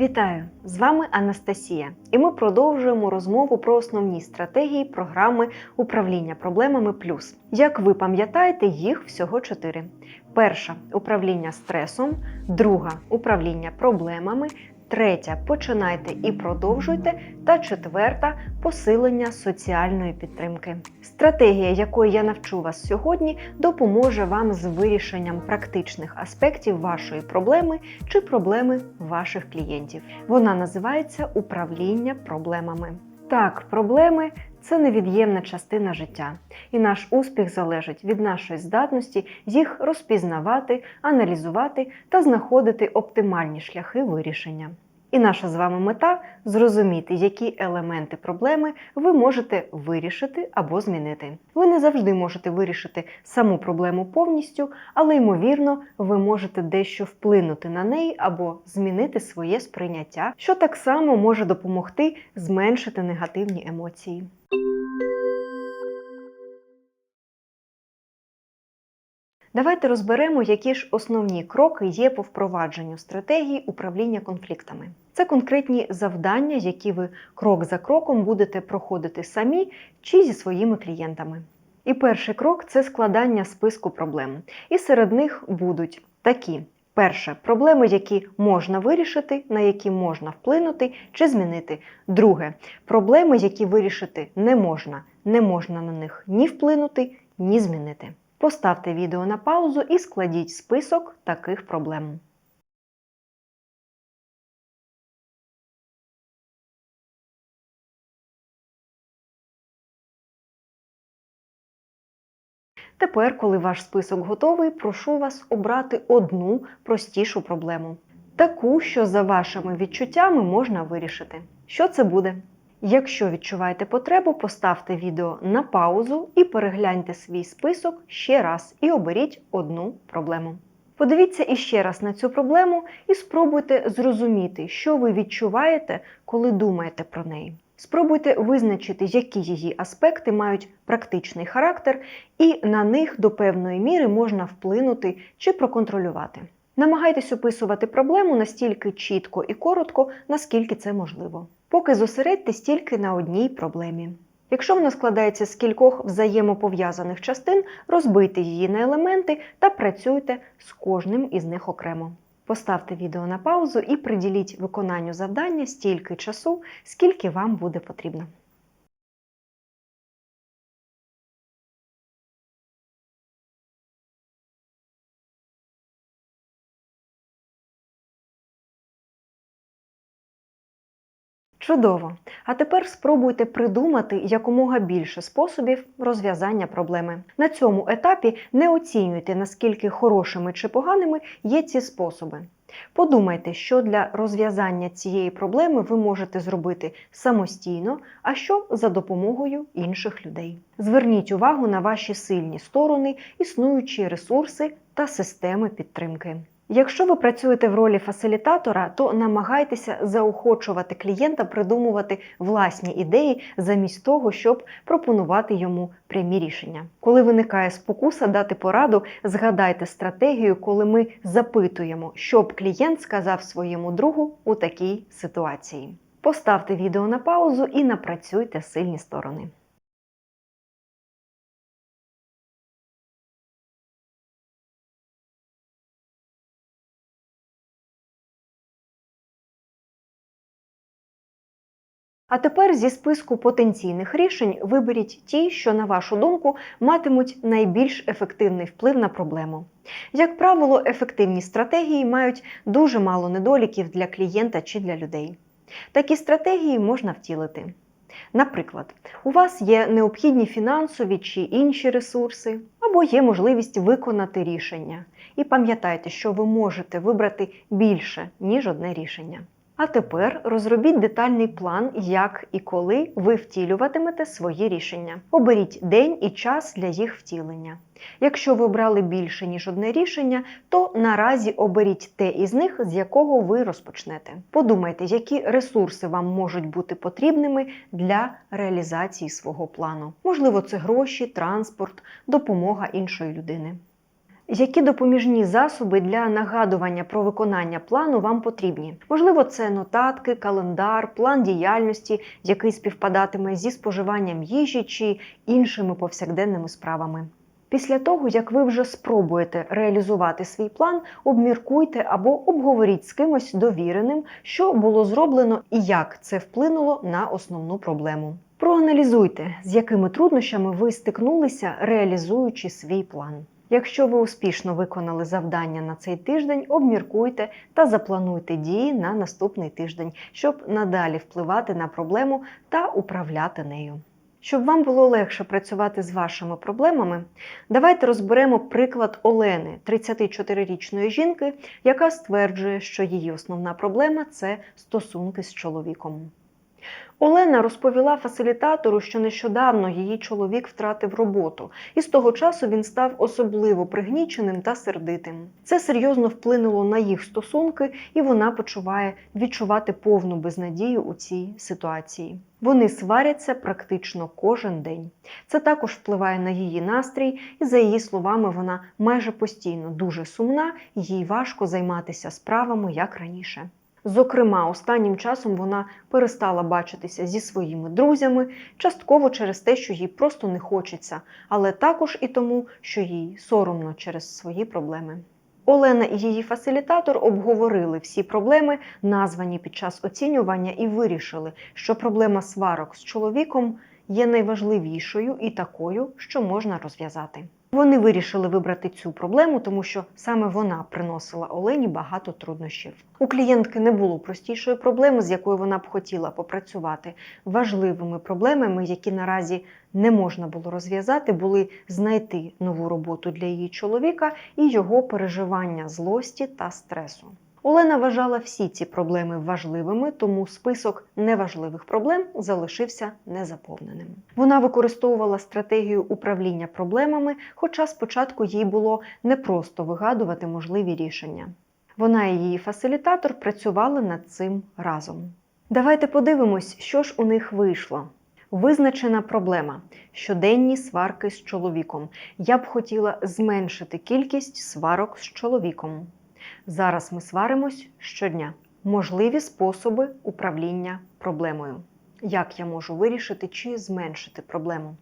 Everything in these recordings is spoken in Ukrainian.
Вітаю! З вами Анастасія, і ми продовжуємо розмову про основні стратегії програми управління проблемами плюс. Як ви пам'ятаєте, їх всього чотири: перша управління стресом, друга управління проблемами, третя починайте і продовжуйте, та четверта посилення соціальної підтримки. Стратегія, якої я навчу вас сьогодні, допоможе вам з вирішенням практичних аспектів вашої проблеми чи проблеми ваших клієнтів. Вона називається управління проблемами. Так, проблеми це невід'ємна частина життя, і наш успіх залежить від нашої здатності їх розпізнавати, аналізувати та знаходити оптимальні шляхи вирішення. І наша з вами мета зрозуміти, які елементи проблеми ви можете вирішити або змінити. Ви не завжди можете вирішити саму проблему повністю, але ймовірно, ви можете дещо вплинути на неї або змінити своє сприйняття, що так само може допомогти зменшити негативні емоції. Давайте розберемо, які ж основні кроки є по впровадженню стратегії управління конфліктами. Це конкретні завдання, які ви крок за кроком будете проходити самі чи зі своїми клієнтами. І перший крок це складання списку проблем. І серед них будуть такі: перше проблеми, які можна вирішити, на які можна вплинути чи змінити. Друге проблеми, які вирішити не можна, не можна на них ні вплинути, ні змінити. Поставте відео на паузу і складіть список таких проблем. Тепер, коли ваш список готовий, прошу вас обрати одну простішу проблему. Таку, що за вашими відчуттями можна вирішити. Що це буде? Якщо відчуваєте потребу, поставте відео на паузу і перегляньте свій список ще раз і оберіть одну проблему. Подивіться іще раз на цю проблему і спробуйте зрозуміти, що ви відчуваєте, коли думаєте про неї. Спробуйте визначити, які її аспекти мають практичний характер, і на них до певної міри можна вплинути чи проконтролювати. Намагайтесь описувати проблему настільки чітко і коротко, наскільки це можливо. Поки зосередьтесь тільки на одній проблемі. Якщо вона складається з кількох взаємопов'язаних частин, розбийте її на елементи та працюйте з кожним із них окремо. Поставте відео на паузу і приділіть виконанню завдання стільки часу, скільки вам буде потрібно. Чудово! А тепер спробуйте придумати якомога більше способів розв'язання проблеми. На цьому етапі не оцінюйте, наскільки хорошими чи поганими є ці способи. Подумайте, що для розв'язання цієї проблеми ви можете зробити самостійно, а що за допомогою інших людей. Зверніть увагу на ваші сильні сторони, існуючі ресурси та системи підтримки. Якщо ви працюєте в ролі фасилітатора, то намагайтеся заохочувати клієнта придумувати власні ідеї замість того, щоб пропонувати йому прямі рішення. Коли виникає спокуса дати пораду, згадайте стратегію, коли ми запитуємо, що б клієнт сказав своєму другу у такій ситуації. Поставте відео на паузу і напрацюйте сильні сторони. А тепер зі списку потенційних рішень виберіть ті, що, на вашу думку, матимуть найбільш ефективний вплив на проблему. Як правило, ефективні стратегії мають дуже мало недоліків для клієнта чи для людей. Такі стратегії можна втілити. Наприклад, у вас є необхідні фінансові чи інші ресурси, або є можливість виконати рішення. І пам'ятайте, що ви можете вибрати більше, ніж одне рішення. А тепер розробіть детальний план, як і коли ви втілюватимете свої рішення. Оберіть день і час для їх втілення. Якщо ви обрали більше, ніж одне рішення, то наразі оберіть те із них, з якого ви розпочнете. Подумайте, які ресурси вам можуть бути потрібними для реалізації свого плану. Можливо, це гроші, транспорт, допомога іншої людини. Які допоміжні засоби для нагадування про виконання плану вам потрібні? Можливо, це нотатки, календар, план діяльності, який співпадатиме зі споживанням їжі чи іншими повсякденними справами. Після того, як ви вже спробуєте реалізувати свій план, обміркуйте або обговоріть з кимось довіреним, що було зроблено і як це вплинуло на основну проблему. Проаналізуйте, з якими труднощами ви стикнулися, реалізуючи свій план. Якщо ви успішно виконали завдання на цей тиждень, обміркуйте та заплануйте дії на наступний тиждень, щоб надалі впливати на проблему та управляти нею. Щоб вам було легше працювати з вашими проблемами, давайте розберемо приклад Олени, 34-річної жінки, яка стверджує, що її основна проблема це стосунки з чоловіком. Олена розповіла фасилітатору, що нещодавно її чоловік втратив роботу, і з того часу він став особливо пригніченим та сердитим. Це серйозно вплинуло на їх стосунки, і вона почуває відчувати повну безнадію у цій ситуації. Вони сваряться практично кожен день. Це також впливає на її настрій, і за її словами, вона майже постійно дуже сумна, їй важко займатися справами як раніше. Зокрема, останнім часом вона перестала бачитися зі своїми друзями, частково через те, що їй просто не хочеться, але також і тому, що їй соромно через свої проблеми. Олена і її фасилітатор обговорили всі проблеми, названі під час оцінювання, і вирішили, що проблема сварок з чоловіком є найважливішою і такою, що можна розв'язати. Вони вирішили вибрати цю проблему, тому що саме вона приносила Олені багато труднощів. У клієнтки не було простішої проблеми, з якою вона б хотіла попрацювати. Важливими проблемами, які наразі не можна було розв'язати, були знайти нову роботу для її чоловіка і його переживання злості та стресу. Олена вважала всі ці проблеми важливими, тому список неважливих проблем залишився незаповненим. Вона використовувала стратегію управління проблемами, хоча спочатку їй було непросто вигадувати можливі рішення. Вона і її фасилітатор працювали над цим разом. Давайте подивимось, що ж у них вийшло. Визначена проблема щоденні сварки з чоловіком. Я б хотіла зменшити кількість сварок з чоловіком. Зараз ми сваримось щодня. Можливі способи управління проблемою. Як я можу вирішити чи зменшити проблему?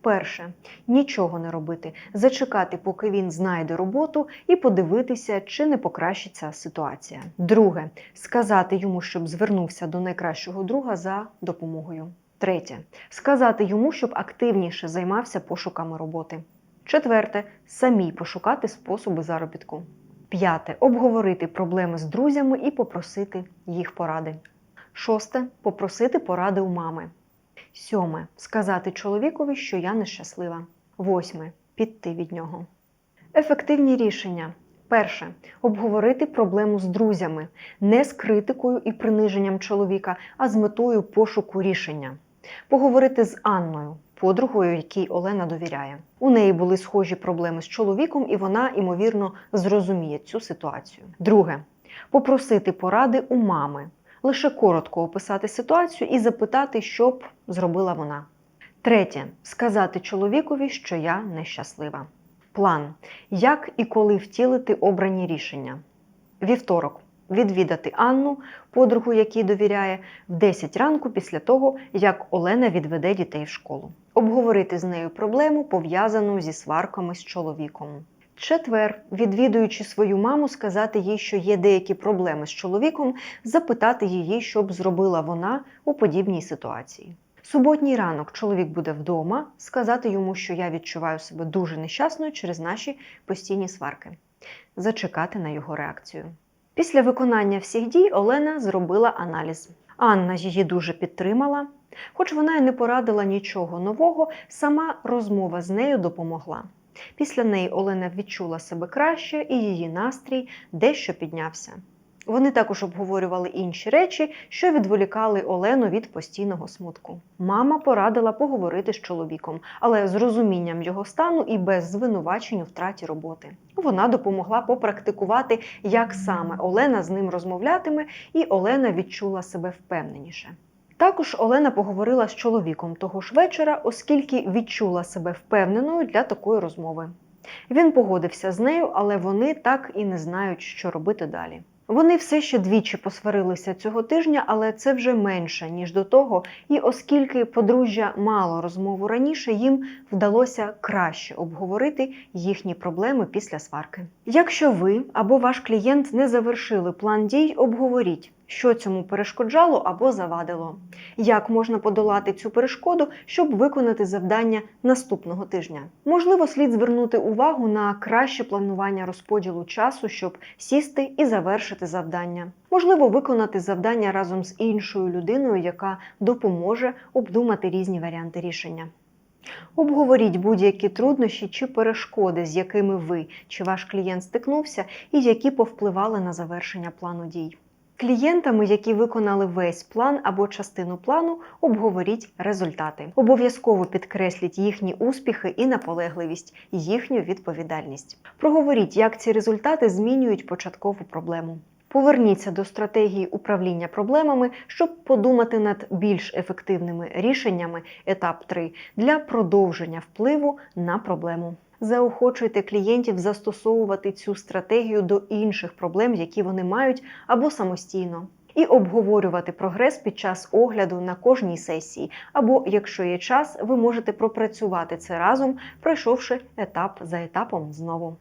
Перше нічого не робити, зачекати, поки він знайде роботу, і подивитися, чи не покращиться ситуація. Друге сказати йому, щоб звернувся до найкращого друга за допомогою. Третє сказати йому, щоб активніше займався пошуками роботи. Четверте самі пошукати способи заробітку. П'яте обговорити проблеми з друзями і попросити їх поради. Шосте попросити поради у мами. Сьоме сказати чоловікові, що я нещаслива. Восьме піти від нього. Ефективні рішення. Перше обговорити проблему з друзями, не з критикою і приниженням чоловіка, а з метою пошуку рішення. Поговорити з Анною, подругою, якій Олена довіряє. У неї були схожі проблеми з чоловіком, і вона, ймовірно, зрозуміє цю ситуацію. Друге попросити поради у мами, лише коротко описати ситуацію і запитати, що б зробила вона. Третє сказати чоловікові, що я нещаслива. План як і коли втілити обрані рішення. Вівторок відвідати Анну, подругу, якій довіряє, в 10 ранку після того, як Олена відведе дітей в школу. Обговорити з нею проблему, пов'язану зі сварками з чоловіком. Четвер, відвідуючи свою маму, сказати їй, що є деякі проблеми з чоловіком, запитати її, що б зробила вона у подібній ситуації. Суботній ранок чоловік буде вдома, сказати йому, що я відчуваю себе дуже нещасною через наші постійні сварки, зачекати на його реакцію. Після виконання всіх дій Олена зробила аналіз. Анна її дуже підтримала, хоч вона й не порадила нічого нового, сама розмова з нею допомогла. Після неї Олена відчула себе краще, і її настрій дещо піднявся. Вони також обговорювали інші речі, що відволікали Олену від постійного смутку. Мама порадила поговорити з чоловіком, але з розумінням його стану і без звинувачень у втраті роботи. Вона допомогла попрактикувати, як саме Олена з ним розмовлятиме, і Олена відчула себе впевненіше. Також Олена поговорила з чоловіком того ж вечора, оскільки відчула себе впевненою для такої розмови. Він погодився з нею, але вони так і не знають, що робити далі. Вони все ще двічі посварилися цього тижня, але це вже менше ніж до того. І оскільки подружжя мало розмову раніше, їм вдалося краще обговорити їхні проблеми після сварки. Якщо ви або ваш клієнт не завершили план дій, обговоріть, що цьому перешкоджало або завадило. Як можна подолати цю перешкоду, щоб виконати завдання наступного тижня? Можливо, слід звернути увагу на краще планування розподілу часу, щоб сісти і завершити завдання. Можливо, виконати завдання разом з іншою людиною, яка допоможе обдумати різні варіанти рішення. Обговоріть будь-які труднощі чи перешкоди, з якими ви чи ваш клієнт стикнувся, і які повпливали на завершення плану дій. Клієнтами, які виконали весь план або частину плану, обговоріть результати. Обов'язково підкресліть їхні успіхи і наполегливість, їхню відповідальність. Проговоріть, як ці результати змінюють початкову проблему. Поверніться до стратегії управління проблемами, щоб подумати над більш ефективними рішеннями етап 3 для продовження впливу на проблему. Заохочуйте клієнтів застосовувати цю стратегію до інших проблем, які вони мають, або самостійно. І обговорювати прогрес під час огляду на кожній сесії, або, якщо є час, ви можете пропрацювати це разом, пройшовши етап за етапом знову.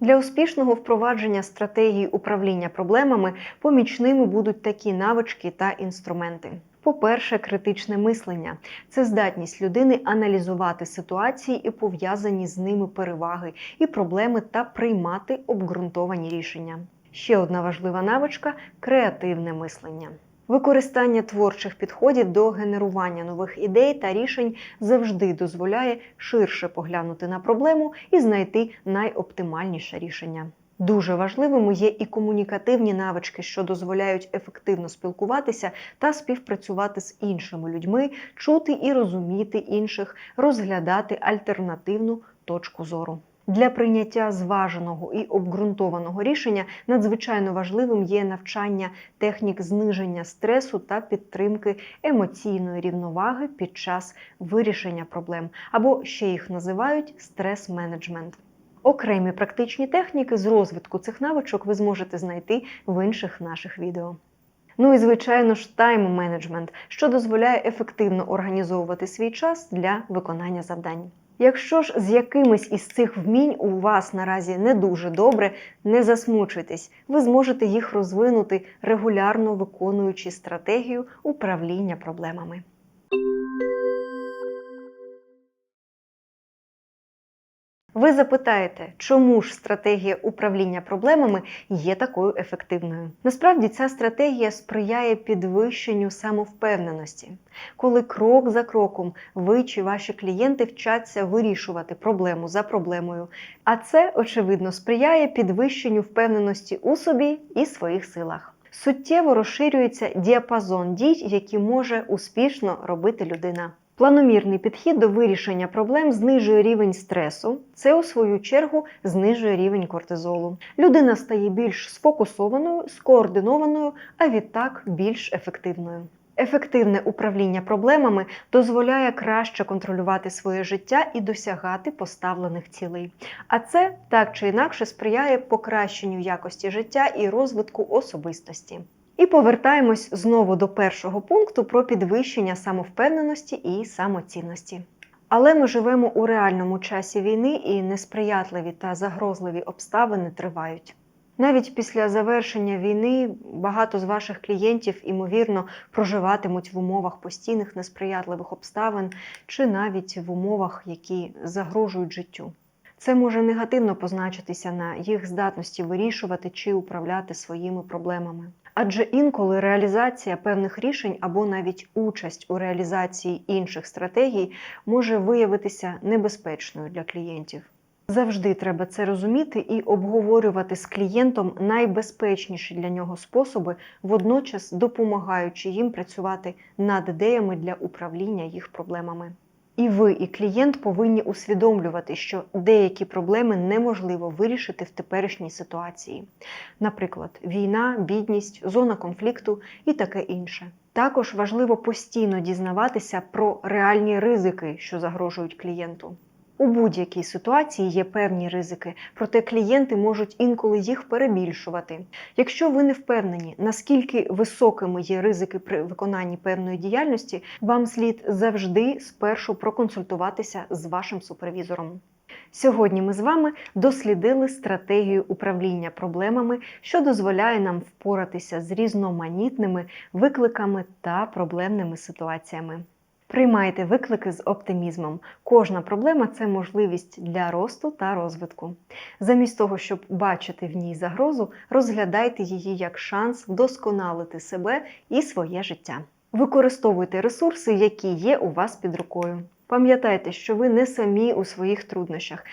Для успішного впровадження стратегії управління проблемами помічними будуть такі навички та інструменти. По-перше, критичне мислення це здатність людини аналізувати ситуації і пов'язані з ними переваги і проблеми та приймати обґрунтовані рішення. Ще одна важлива навичка креативне мислення. Використання творчих підходів до генерування нових ідей та рішень завжди дозволяє ширше поглянути на проблему і знайти найоптимальніше рішення. Дуже важливими є і комунікативні навички, що дозволяють ефективно спілкуватися та співпрацювати з іншими людьми, чути і розуміти інших, розглядати альтернативну точку зору. Для прийняття зваженого і обґрунтованого рішення надзвичайно важливим є навчання технік зниження стресу та підтримки емоційної рівноваги під час вирішення проблем, або ще їх називають стрес-менеджмент. Окремі практичні техніки з розвитку цих навичок ви зможете знайти в інших наших відео. Ну і звичайно ж тайм-менеджмент, що дозволяє ефективно організовувати свій час для виконання завдань. Якщо ж з якимись із цих вмінь у вас наразі не дуже добре, не засмучуйтесь, ви зможете їх розвинути, регулярно виконуючи стратегію управління проблемами. Ви запитаєте, чому ж стратегія управління проблемами є такою ефективною? Насправді ця стратегія сприяє підвищенню самовпевненості, коли крок за кроком ви чи ваші клієнти вчаться вирішувати проблему за проблемою. А це, очевидно, сприяє підвищенню впевненості у собі і своїх силах. Суттєво розширюється діапазон дій, які може успішно робити людина. Планомірний підхід до вирішення проблем знижує рівень стресу. Це, у свою чергу, знижує рівень кортизолу. Людина стає більш сфокусованою, скоординованою, а відтак більш ефективною. Ефективне управління проблемами дозволяє краще контролювати своє життя і досягати поставлених цілей. А це так чи інакше сприяє покращенню якості життя і розвитку особистості. І повертаємось знову до першого пункту про підвищення самовпевненості і самоцінності. Але ми живемо у реальному часі війни, і несприятливі та загрозливі обставини тривають. Навіть після завершення війни багато з ваших клієнтів, імовірно, проживатимуть в умовах постійних несприятливих обставин чи навіть в умовах, які загрожують життю. Це може негативно позначитися на їх здатності вирішувати чи управляти своїми проблемами. Адже інколи реалізація певних рішень або навіть участь у реалізації інших стратегій може виявитися небезпечною для клієнтів. Завжди треба це розуміти і обговорювати з клієнтом найбезпечніші для нього способи, водночас допомагаючи їм працювати над ідеями для управління їх проблемами. І ви, і клієнт повинні усвідомлювати, що деякі проблеми неможливо вирішити в теперішній ситуації, наприклад, війна, бідність, зона конфлікту і таке інше. Також важливо постійно дізнаватися про реальні ризики, що загрожують клієнту. У будь-якій ситуації є певні ризики, проте клієнти можуть інколи їх перебільшувати. Якщо ви не впевнені, наскільки високими є ризики при виконанні певної діяльності, вам слід завжди спершу проконсультуватися з вашим супервізором. Сьогодні ми з вами дослідили стратегію управління проблемами, що дозволяє нам впоратися з різноманітними викликами та проблемними ситуаціями. Приймайте виклики з оптимізмом. Кожна проблема це можливість для росту та розвитку. Замість того, щоб бачити в ній загрозу, розглядайте її як шанс вдосконалити себе і своє життя. Використовуйте ресурси, які є у вас під рукою. Пам'ятайте, що ви не самі у своїх труднощах.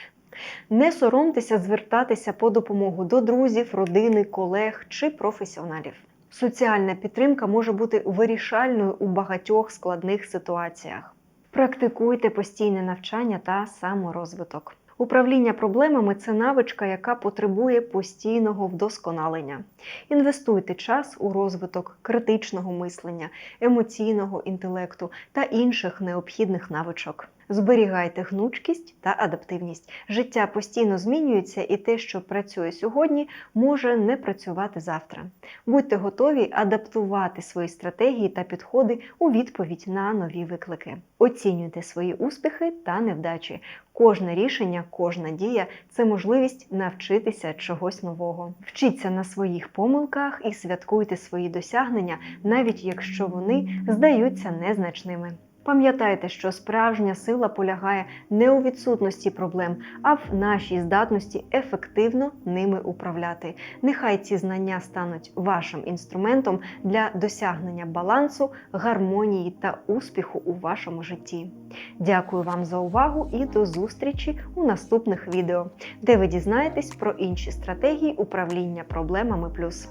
Не соромтеся звертатися по допомогу до друзів, родини, колег чи професіоналів. Соціальна підтримка може бути вирішальною у багатьох складних ситуаціях. Практикуйте постійне навчання та саморозвиток. Управління проблемами це навичка, яка потребує постійного вдосконалення. Інвестуйте час у розвиток критичного мислення, емоційного інтелекту та інших необхідних навичок. Зберігайте гнучкість та адаптивність. Життя постійно змінюється, і те, що працює сьогодні, може не працювати завтра. Будьте готові адаптувати свої стратегії та підходи у відповідь на нові виклики. Оцінюйте свої успіхи та невдачі. Кожне рішення, кожна дія це можливість навчитися чогось нового. Вчіться на своїх помилках і святкуйте свої досягнення, навіть якщо вони здаються незначними. Пам'ятайте, що справжня сила полягає не у відсутності проблем, а в нашій здатності ефективно ними управляти. Нехай ці знання стануть вашим інструментом для досягнення балансу, гармонії та успіху у вашому житті. Дякую вам за увагу і до зустрічі у наступних відео, де ви дізнаєтесь про інші стратегії управління проблемами плюс.